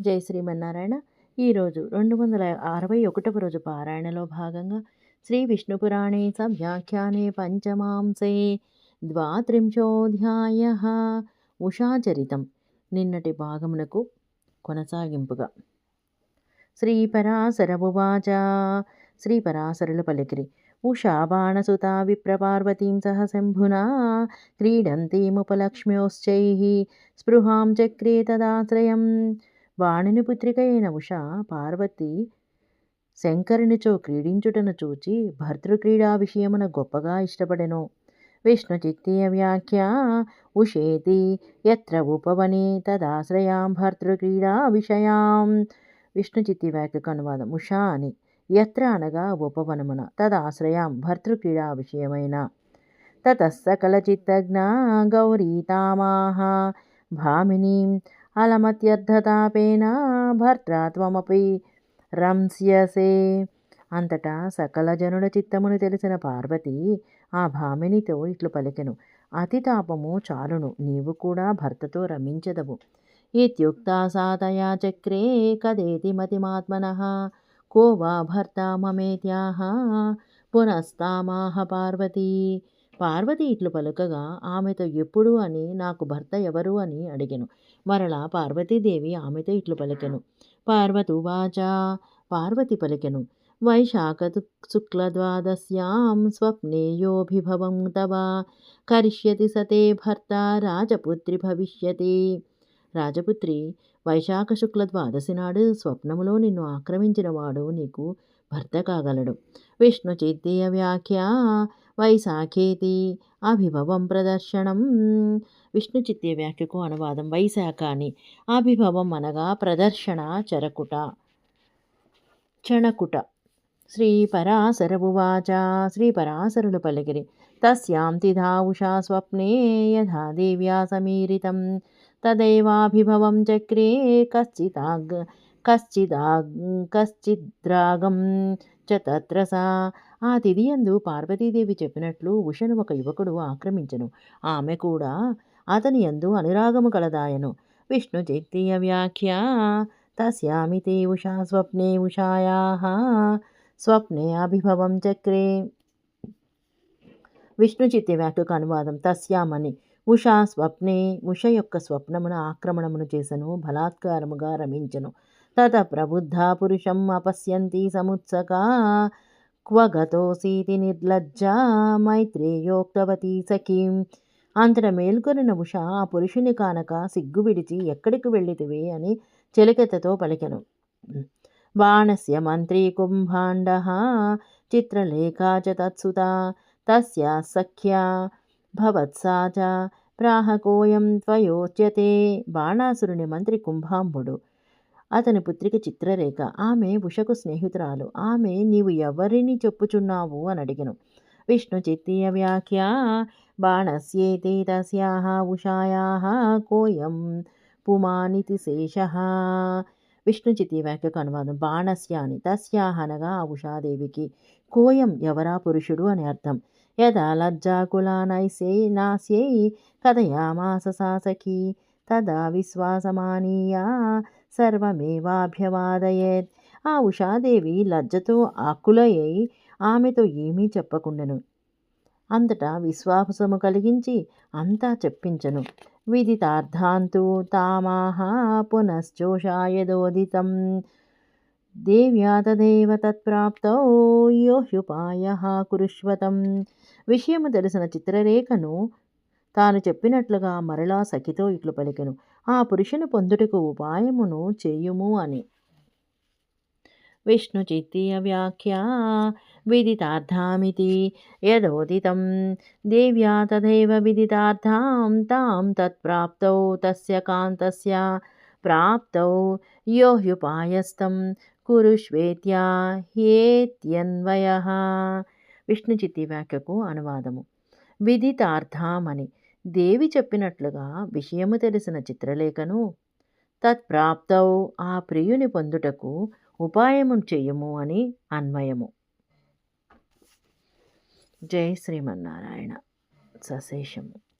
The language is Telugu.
జై శ్రీమన్నారాయణ. ఈరోజు రెండు వందల అరవై ఒకటవ రోజు పారాయణలో భాగంగా శ్రీ విష్ణుపురాణే సవ్యాఖ్యానే పంచమాంసే ద్వాత్రింశోధ్యాయ ఉషాచరితం నిన్నటి భాగమునకు కొనసాగింపుగా. శ్రీపరాశరమువాచ శ్రీపరాశరులు పలికిరి. ఉషా బాణసుతా విప్రపార్వతీం సహ శంభునా క్రీడంతీముపలక్ష్మ్యోశ్చై స్పృహాం చక్రే తదాశ్రయం. వాణిని పుత్రిక అయిన ఉష పార్వతి శంకరునిచో క్రీడించుటను చూచి భర్తృక్రీడా విషయమున గొప్పగా ఇష్టపడెను. విష్ణుచిత్తీయ వ్యాఖ్య ఉషేతి ఎత్ర ఉపవని తదాశ్రయాం భర్తృక్రీడా విషయాం. విష్ణుచిత్తి వ్యాఖ్యకు అనువాదం ఉషా అని ఎత్ర అనగా ఉపవనమున తదాశ్రయాం భర్తృక్రీడా విషయమైన. తతస్సకల గౌరీ తామాహ భామినీం అలమత్యర్థతాపేన భర్త్రా త్వమపి రంస్యసే అంతటా సకల జనుల చిత్తమును తెలిసిన పార్వతి ఆ భామినితో ఇట్లు పలికెను. అతి తాపము చాలును నీవు కూడా భర్తతో రమించదవు. ఇత్యుక్తా సాతయా చక్రే కదేతి మతిమాత్మన. కో వా భర్త మమేత్యాహ. పునస్తామాహ పార్వతీ. పార్వతి ఇట్లు పలుకగా ఆమెతో ఎప్పుడు అని నాకు భర్త ఎవరు అని అడిగెను. మరలా పార్వతీదేవి ఆమెతో ఇట్లు పలికెను. పార్వతువాచ పార్వతి పలికెను. వైశాఖ శుక్లద్వాదశ్యాం స్వప్నేయోభిభవం తవ. కరిష్యతి సతే భర్త రాజపుత్రి భవిష్యతి. రాజపుత్రి వైశాఖ శుక్ల ద్వాదశి నాడు స్వప్నములో నిన్ను ఆక్రమించినవాడు నీకు భర్త కాగలడు. విష్ణు చిత్తీయ వ్యాఖ్య వైశాఖేతి అభిభవం ప్రదర్శనం. విష్ణు చిత్తీయ వ్యాఖ్యకు అనువాదం వైశాఖ అని అభిభవం అనగా ప్రదర్శన చరకుట చణకుట. శ్రీపరాశరవువాచ శ్రీపరాశరులు పలికిరి. తస్యాం తిధా ఉషా స్వప్నే యథా దేవ్యా సమీరితం. తదైవాభిభవం చక్రే కశ్చితాగ్. కశ్చిదాగ్ కశ్చిద్రాగం చ తత్ర సా. ఆ తిదియందు పార్వతీదేవి చెప్పినట్లు ఉషను ఒక యువకుడు ఆక్రమించను. ఆమె కూడా అతని యందు అనురాగము కలదాయను. విష్ణు చైత్రీయ వ్యాఖ్య తస్యామితే ఉషా స్వప్నే ఉషాయా స్వప్నే అభిభవం చక్రే. విష్ణు చిత్తి వ్యాఖ్యకు అనువాదం తస్యామని. ఉషా స్వప్నే ఉష యొక్క స్వప్నమున ఆక్రమణమును చేసను బలాత్కారముగా రమించను. తత ప్రబుద్ధా పురుషం అపశ్యంతి సముత్సకా క్వ గతోసీతి నిర్లజ్జా మైత్రేయోక్తవతీ సఖీం అంతట మేల్కొనిన ఉష ఆ పురుషుని కానక సిగ్గు విడిచి ఎక్కడికి వెళ్ళితివే అని చెలికెత్తతో పలికెను. బాణస్య మంత్రీ కుంభాండ చిత్రలేఖా చ తత్సుత తస్యా సఖ్యా భవత్సా చ ప్రాహకోయం త్వయోచ్యతే బాణాసురుని మంత్రి కుంభాంబుడు. అతని పుత్రిక చిత్రరేఖ ఆమె ఉషకు స్నేహితురాలు. ఆమె నీవు ఎవరిని చెప్పుచున్నావు? అని అడిగను. విష్ణు చిత్తీయ వ్యాఖ్య బాణస్యేతే తస్యాహ ఉషాయాహ కోయం పుమానితి శేష. విష్ణు వ్యాఖ్యకు అనువాదం బాణస్యాని తస్యాహ అనగా ఆ ఉషాదేవికి. కోయం ఎవరా పురుషుడు? అని అర్థం యదా లజ్జాకులానైసే నాస్యై కథయామాస సాసకి తదా విశ్వాసమానీయా సర్వమేవాభ్యవాదయేత్. ఆ ఉషాదేవి లజ్జతో ఆకులయ్యి ఆమెతో ఏమీ చెప్పకుండెను. అంతటా విశ్వాసము కలిగించి అంతా చెప్పించను. విదితార్థాంతు తామాహ పునశ్చోషాయదోదితం. దేవ్యా తదేవ తత్ప్రాప్తౌ యోహ్యుపాయ కురుష్వతం. విషయము తెలిసిన చిత్రరేఖను తాను చెప్పినట్లుగా మరలా సఖితో ఇట్లు పలికెను. ఆ పురుషుని పొందుటకు ఉపాయమును చేయుము అని. విష్ణు చిత్తీయ వ్యాఖ్య విదితార్థామితి యదోదితం. దేవ్యా తథైవ విదితార్థాం తాం తత్ప్రాప్తౌ తస్య కాంతస్య ప్రాప్తౌ యో హ్యుపాయస్తం కురుష్వేత్యా హేత్యన్వయ. విష్ణు చిత్తి వ్యాఖ్యకు అనువాదము. విదితార్థమని. దేవి చెప్పినట్లుగా విషయము తెలిసిన చిత్రలేఖను తత్ప్రాప్తౌ ఆ ప్రియుని పొందుటకు ఉపాయము చెయ్యము అని అన్వయము. జై శ్రీమన్నారాయణ. సశేషము.